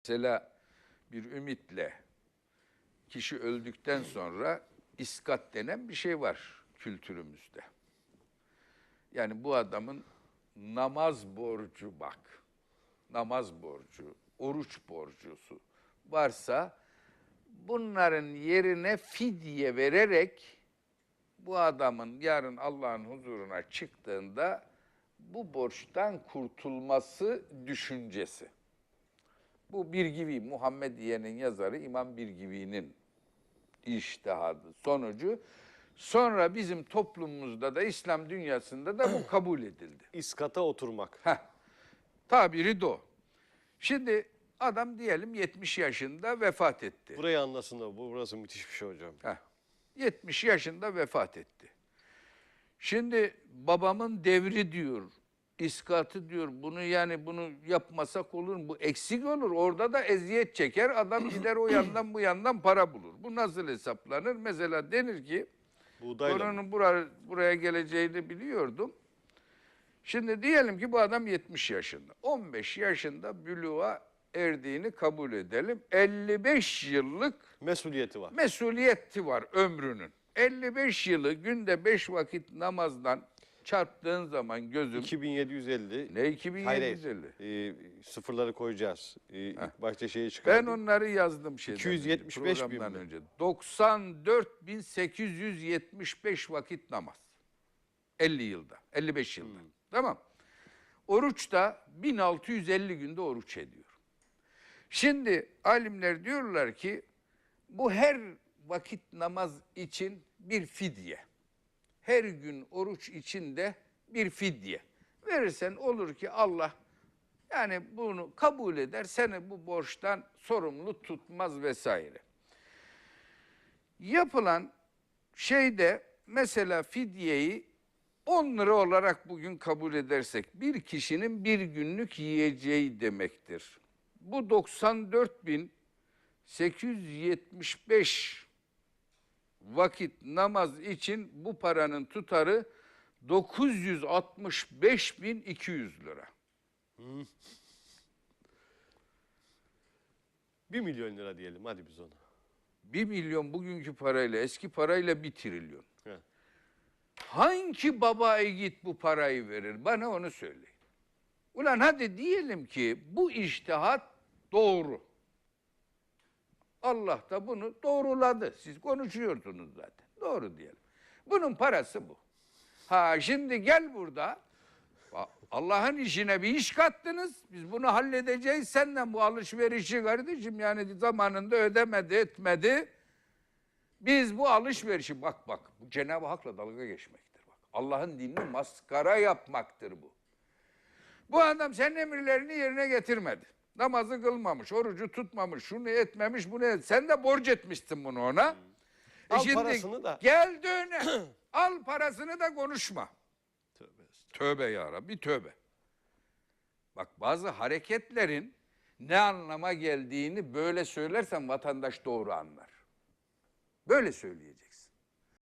Mesela bir ümitle kişi öldükten sonra iskat denen bir şey var kültürümüzde. Yani bu adamın namaz borcu bak, namaz borcu, oruç borcusu varsa bunların yerine fidye vererek bu adamın yarın Allah'ın huzuruna çıktığında bu borçtan kurtulması düşüncesi. Bu Birgivi, Muhammediye'nin yazarı İmam Birgivi'nin iştihadı sonucu. Sonra bizim toplumumuzda da İslam dünyasında da bu kabul edildi. İskata oturmak. Heh, tabiri de o. Şimdi adam diyelim 70 yaşında vefat etti. Burayı anlasın da bu burası müthiş bir şey hocam. Heh, 70 yaşında vefat etti. Şimdi babamın devri diyor, iskatı diyor. Bunu yani bunu yapmasak olur mu? Bu eksik olur. Orada da eziyet çeker. Adam gider o yandan bu yandan para bulur. Bu nasıl hesaplanır? Mesela denir ki Buğdayla. buraya, buraya geleceğini biliyordum. Şimdi diyelim ki bu adam 70 yaşında. 15 yaşında büluğa erdiğini kabul edelim. 55 yıllık Mesuliyeti var. mesuliyeti var ömrünün. 55 yılı günde 5 vakit namazdan çarptığın zaman gözüm 2750. ne 2750. Ee, sıfırları koyacağız. Ee, ilk başta şeyi Ben çıkardık. onları yazdım şeyden 275 önce, bin mi? önce. 94.875 vakit namaz. 50 yılda, 55 yılda. Hmm. Tamam. Oruç da 1650 günde oruç ediyor. Şimdi alimler diyorlar ki bu her vakit namaz için bir fidye. Her gün oruç için de bir fidye. Verirsen olur ki Allah yani bunu kabul eder, seni bu borçtan sorumlu tutmaz vesaire. Yapılan şeyde mesela fidyeyi 10 lira olarak bugün kabul edersek bir kişinin bir günlük yiyeceği demektir. Bu 94.875 vakit namaz için bu paranın tutarı 965.200 lira. 1 milyon lira diyelim hadi biz ona. 1 milyon bugünkü parayla eski parayla 1 trilyon. He. Hangi baba git bu parayı verir? Bana onu söyleyin. Ulan hadi diyelim ki bu iştihat doğru. Allah da bunu doğruladı. Siz konuşuyorsunuz zaten. Doğru diyelim. Bunun parası bu. Ha şimdi gel burada. Allah'ın işine bir iş kattınız. Biz bunu halledeceğiz. Senden bu alışverişi kardeşim yani zamanında ödemedi etmedi. Biz bu alışverişi bak bak bu Cenab-ı Hak'la dalga geçmektir bak. Allah'ın dinini maskara yapmaktır bu. Bu adam senin emirlerini yerine getirmedi. Namazı kılmamış, orucu tutmamış, şunu etmemiş, bunu et. Sen de borç etmişsin bunu ona. E Al parasını da. Gel döne. al parasını da konuşma. Tövbe. Tövbe ya Rabbi tövbe. Bak bazı hareketlerin ne anlama geldiğini böyle söylersen vatandaş doğru anlar. Böyle söyleyecek.